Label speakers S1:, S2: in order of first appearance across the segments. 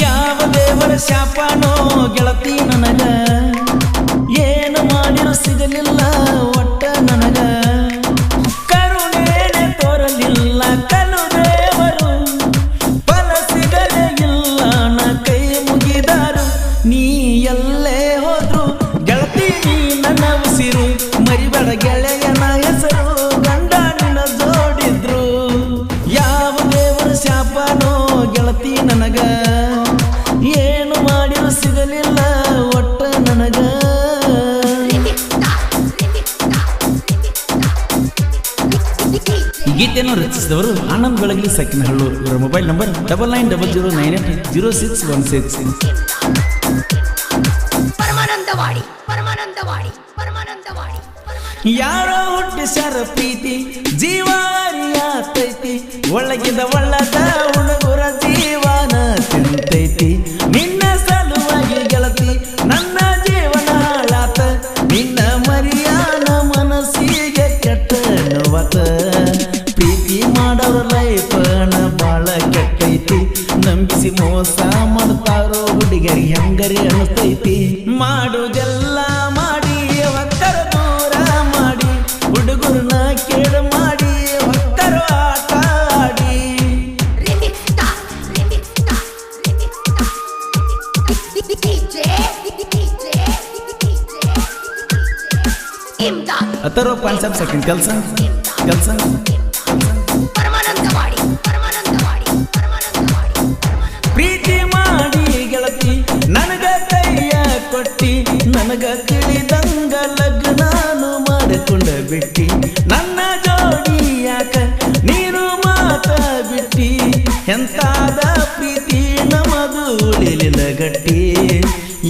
S1: ಯಾವ ದೇವರ ಶಾಪನೋ ಗೆಳತಿ ನನಗ? ಏನು ಮಾಡಿರೋ ಸಿಗಲಿಲ್ಲ ಒಟ್ಟ ನನಗ? ಕರುಣೇನೆ ತೋರಲಿಲ್ಲ ಕಲು ದೇವರು ಫಲ ಸಿಗಲೇ ಇಲ್ಲ, ನ ಕೈ ಮುಗಿದಾರು. ನೀ ಎಲ್ಲೇ ಹೋದ್ರು? ಗೆಳತಿ ನೀ ನನ್ನ ಉಸಿರು. ಮರಿಬೇಡ ಗೆಳೆಯನ ಹೆಸರು. ಗಂಡ ನಿನ್ನ ಜೋಡಿದ್ರು. ಯಾವ ದೇವರ ಶಾಪನೋ ಈ ಗೀತೆಯನ್ನು ರಚಿಸಿದವರು ಆನಂದ್ ಬೆಳಗಲಿ ಸಕ್ಕಿನಹಳ್ಳು ಇವರ mobile number double nine double zero nine eight zero six one six.
S2: Paramanandawadi Paramanandawadi Paramanandawadi Paramananda
S1: ಯಾರೋ ಹುಟ್ಟಿಸ್ಯಾರ ಪ್ರೀತಿ ಜೀವಾರಿಯಾತೈತಿ ಒಳಗಿದ ಒಳ್ಳದ ಹುಡುಗರ ಜೀವನ. ಮಾಡೋರ ಲೈಫನ ಬಾಳ ಕೆಟ್ಟೈತಿ ನಂಬಿಸಿ ಮೋಸ ಮಾಡ್ತಾರೋ ಹುಡುಗರಿ ಹೆಂಗರಿ ಅನಿಸ್ತೈತಿ ಮಾಡುದೆಲ್ಲ ಮಾಡಿ ಹೊಕ್ಕರ ದೂರ ಮಾಡಿ ಹುಡುಗರನ್ನ ಕೇಳ ಮಾಡಿ ಹೊಕ್ಕರ ಆಟ ಆಡಿ ಅಥರ್ವ ಕಾನ್ಸೆಪ್ಟ್ ಸೆಕೆಂಡ್ ಕೆಲಸ ಕೆಲಸ ನನಗ ತಿಳಿದಂಗ ಲಗ್ನಾನು ಮಾಡಿಕೊಂಡ ಬಿಟ್ಟಿ. ನನ್ನ ಜೋಡಿ ಯಾಕ ನೀನು ಮಾತ ಬಿಟ್ಟಿ. ಎಂತಾದ ಪ್ರೀತಿ ನಮದು ಉಳಿಲಿಲ್ಲ ಗಟ್ಟಿ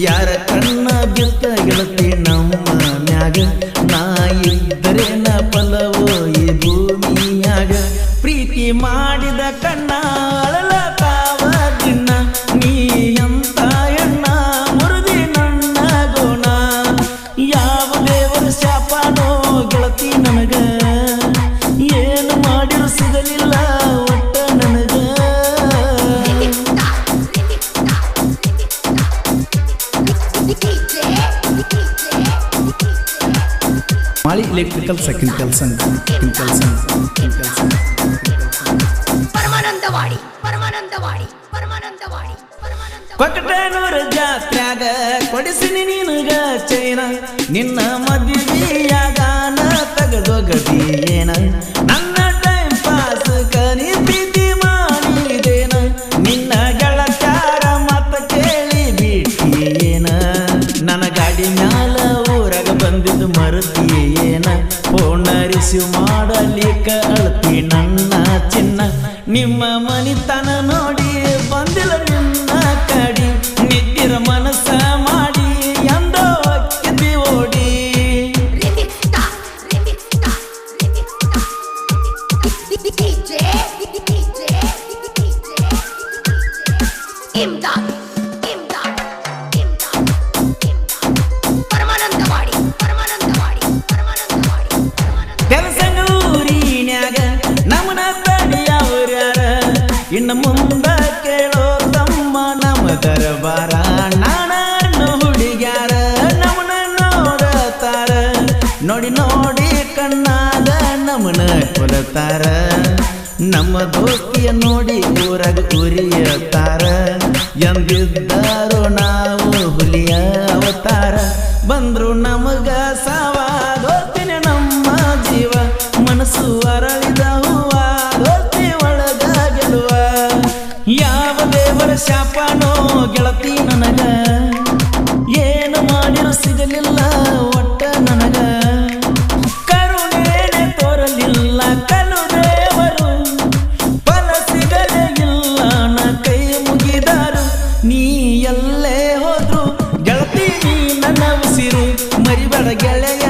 S1: ಯಾರ ಕಣ್ಣ ಬಿತ್ತ ಗೆಳತಿ ನಮ್ಮ ಮಾಳಿ ಎಲೆಕ್ಟ್ರಿಕಲ್ ಸೆಕೆಂಡ್ ಕೆಲಸ
S2: ಪರಮಾನಂದವಾಡಿ ಪರಮಾನಂದವಾಡಿ ಪರಮಾನಂದವಾಡಿ ಪರಮಾನಂದ
S1: ಕೊಕ್ಕಟನೂರ ಜಾತ್ರ್ಯಾಗ ಕೊಡಿಸಿನಿ ನಿನಗ ಚೈನ. ನಿನ್ನ ಮಾಡಲಿಕ್ಕ ಅಳತಿ ನನ್ನ ಚಿನ್ನ. ನಿಮ್ಮ ಮನಿತನ ನೋಡಿ ಬಂದಿಲ್ಲ ಇನ್ನು ಮುಂದ ಕೇಳೋ ತಮ್ಮ ನಮ್ಮ ದರಬಾರ. ನಾನು ಹುಡುಗ್ಯಾರ ನಮ್ಮನ ನೋಡತಾರ. ನೋಡಿ ನೋಡಿ ಕಣ್ಣಾದ ನಮನ ಕೊಲತಾರ ನಮ್ಮ ದೋಸ್ತಿಯ ನೋಡಿ ಊರಾಗ ಉರಿಯತಾರ ಎಂದಿದ್ದಾರೋ ನಾವು ಹುಲಿಯ ಅವತಾರ. ಬಂದ್ರು ನಮಗ ಯಾವ ದೇವರ ಶಾಪನೋ ಗೆಳತಿ ನನಗ? ಏನು ಮಾಡಿರೋ ಸಿಗಲಿಲ್ಲ ಒಟ್ಟ ನನಗ? ಕರುಣೇನೆ ತೋರಲಿಲ್ಲ ಕಲು ದೇವರು ಫಲ ಸಿಗಲೇ ಇಲ್ಲ, ನ ಕೈ ಮುಗಿದಾರು. ನೀ ಎಲ್ಲೇ ಹೋದ್ರು, ಗೆಳತಿ ನೀ ನನ್ನ ಉಸಿರು, ಮರಿಬೇಡ ಗೆಳೆಯನ